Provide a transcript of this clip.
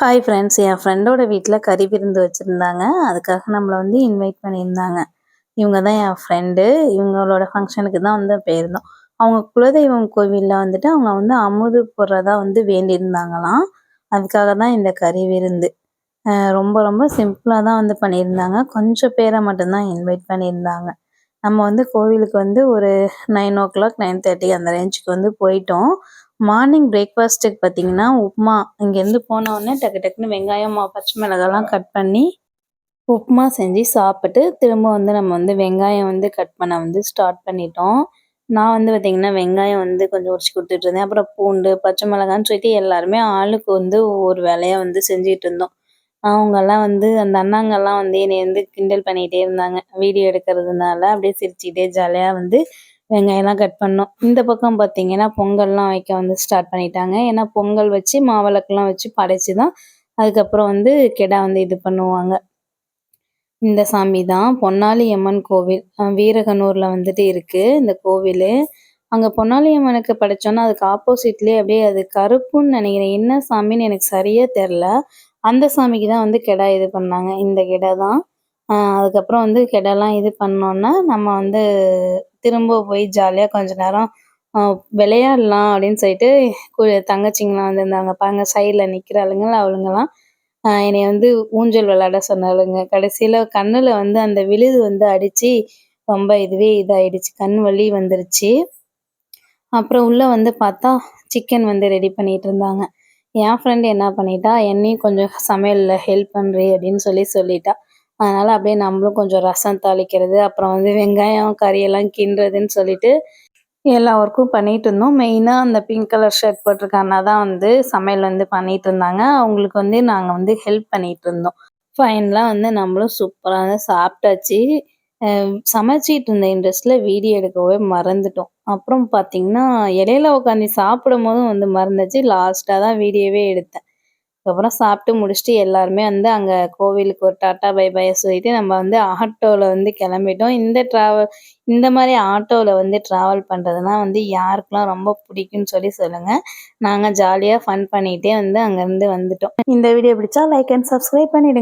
Hi friends என் ஃப்ரெண்டோட வீட்டில் கறி விருந்து வச்சுருந்தாங்க. அதுக்காக நம்மளை வந்து இன்வைட் பண்ணியிருந்தாங்க. இவங்க தான் என் ஃப்ரெண்டு இவங்களோட ஃபங்க்ஷனுக்கு தான் வந்து போயிருந்தோம் அவங்க குலதெய்வம் கோவிலில் வந்துட்டு அவங்க வந்து அமுது போடுறதா வந்து வேண்டியிருந்தாங்களாம். அதுக்காக தான் இந்த கறி விருந்து. ரொம்ப ரொம்ப சிம்பிளாக தான் வந்து பண்ணியிருந்தாங்க. கொஞ்சம் பேரை மட்டும்தான் இன்வைட் பண்ணியிருந்தாங்க. நம்ம வந்து கோவிலுக்கு வந்து ஒரு nine o'clock nine thirty அந்த ரேஞ்சுக்கு வந்து போயிட்டோம். மார்னிங் பிரேக்ஃபாஸ்ட்டுக்கு பார்த்தீங்கன்னா உப்புமா. இங்கேருந்து போனோடனே டக்கு டக்குன்னு வெங்காயம் பச்சை மிளகாலாம் கட் பண்ணி உப்புமா செஞ்சு சாப்பிட்டு திரும்ப வந்து நம்ம வந்து வெங்காயம் வந்து கட் பண்ண வந்து ஸ்டார்ட் பண்ணிட்டோம். நான் வந்து பார்த்திங்கன்னா வெங்காயம் வந்து கொஞ்சம் உரிச்சு கொடுத்துட்டு இருந்தேன். அப்புறம் பூண்டு பச்சை மிளகான்னு சொல்லிட்டு எல்லாருமே ஆளுக்கு வந்து ஒவ்வொரு வேலையாக வந்து செஞ்சுட்டு இருந்தோம். அவங்கெல்லாம் வந்து அந்த அண்ணாங்கெல்லாம் வந்து என்னை வந்து கிண்டல் பண்ணிகிட்டே இருந்தாங்க. வீடியோ எடுக்கிறதுனால அப்படியே சிரிச்சுக்கிட்டே ஜாலியாக வந்து வெங்காயம்லாம் கட் பண்ணோம். இந்த பக்கம் பார்த்தீங்கன்னா பொங்கல்லாம் வைக்க வந்து ஸ்டார்ட் பண்ணிட்டாங்க. ஏன்னா பொங்கல் வச்சு மாவிளக்கெல்லாம் வச்சு படைச்சி தான் அதுக்கப்புறம் வந்து கெடா வந்து இது பண்ணுவாங்க. இந்த சாமி தான் பொன்னாளி அம்மன் கோவில் வீரகனூரில் வந்துட்டு இருக்குது இந்த கோவில். அங்கே பொன்னாளி அம்மனுக்கு படைச்சோன்னா அதுக்கு ஆப்போசிட்லேயே அப்படியே அது கருப்புன்னு நினைக்கிறேன். என்ன சாமின்னு எனக்கு சரியாக தெரில அந்த சாமிக்கு தான் வந்து கெடா இது பண்ணாங்க. இந்த கெடா தான் அதுக்கப்புறம் வந்து கெடாலாம் இது பண்ணோன்னா நம்ம வந்து திரும்ப போய் ஜாலியாக கொஞ்ச நேரம் விளையாடலாம் அப்படின்னு சொல்லிட்டு தங்கச்சிங்களாம் தங்கச்சிங்கலாம் வந்திருந்தாங்க. பாருங்க சைடில் நிற்கிறாளுங்கள அவளுங்கெல்லாம் என்னை வந்து ஊஞ்சல் விளையாட சொன்னாளுங்க. கடைசியில் கண்ணில் வந்து அந்த விழுது வந்து அடித்து ரொம்ப இதுவே இதாகிடுச்சு கண் வலி வந்துருச்சு. அப்புறம் உள்ளே வந்து பார்த்தா சிக்கன் வந்து ரெடி பண்ணிகிட்டு இருந்தாங்க. என் ஃப்ரெண்டு என்ன பண்ணிட்டா என்னையும் கொஞ்சம் சமையலில் ஹெல்ப் பண்ணுறி அப்படின்னு சொல்லி சொல்லிட்டா. அதனால் அப்படியே நம்மளும் கொஞ்சம் ரசம் தாளிக்கிறது அப்புறம் வந்து வெங்காயம் கறியெல்லாம் கிண்டுறதுன்னு சொல்லிட்டு எல்லா ஒர்க்கும் பண்ணிட்டு இருந்தோம். மெயினாக அந்த பிங்க் கலர் ஷர்ட் போட்டிருக்க தான் வந்து சமையல் வந்து பண்ணிட்டு இருந்தாங்க. அவங்களுக்கு வந்து நாங்கள் வந்து ஹெல்ப் பண்ணிட்டு இருந்தோம். ஃபைனலாக வந்து நம்மளும் சூப்பராக சாப்பிட்டாச்சு. சமைச்சிட்டு இருந்த இன்ட்ரெஸ்ட்டில் வீடியோ எடுக்கவே மறந்துட்டோம். அப்புறம் பார்த்தீங்கன்னா இடையில உட்காந்து சாப்பிடும் போதும் வந்து மறந்துச்சு. லாஸ்ட்டாக தான் வீடியோவே எடுத்தேன். அதுக்கப்புறம் சாப்பிட்டு முடிச்சுட்டு எல்லாருமே வந்து அங்கே கோவிலுக்கு ஒரு டாட்டா பை பை சொல்லிட்டு நம்ம வந்து ஆட்டோவில் வந்து கிளம்பிட்டோம். இந்த ட்ராவல் இந்த மாதிரி ஆட்டோவில் வந்து ட்ராவல் பண்ணுறதுனா வந்து யாருக்கெலாம் ரொம்ப பிடிக்கும்னு சொல்லி சொல்லுங்கள் நாங்கள் ஜாலியாக ஃபன் பண்ணிகிட்டே வந்து அங்கேருந்து வந்துட்டோம். இந்த வீடியோ பிடிச்சா லைக் அண்ட் சப்ஸ்கிரைப் பண்ணிவிடுங்க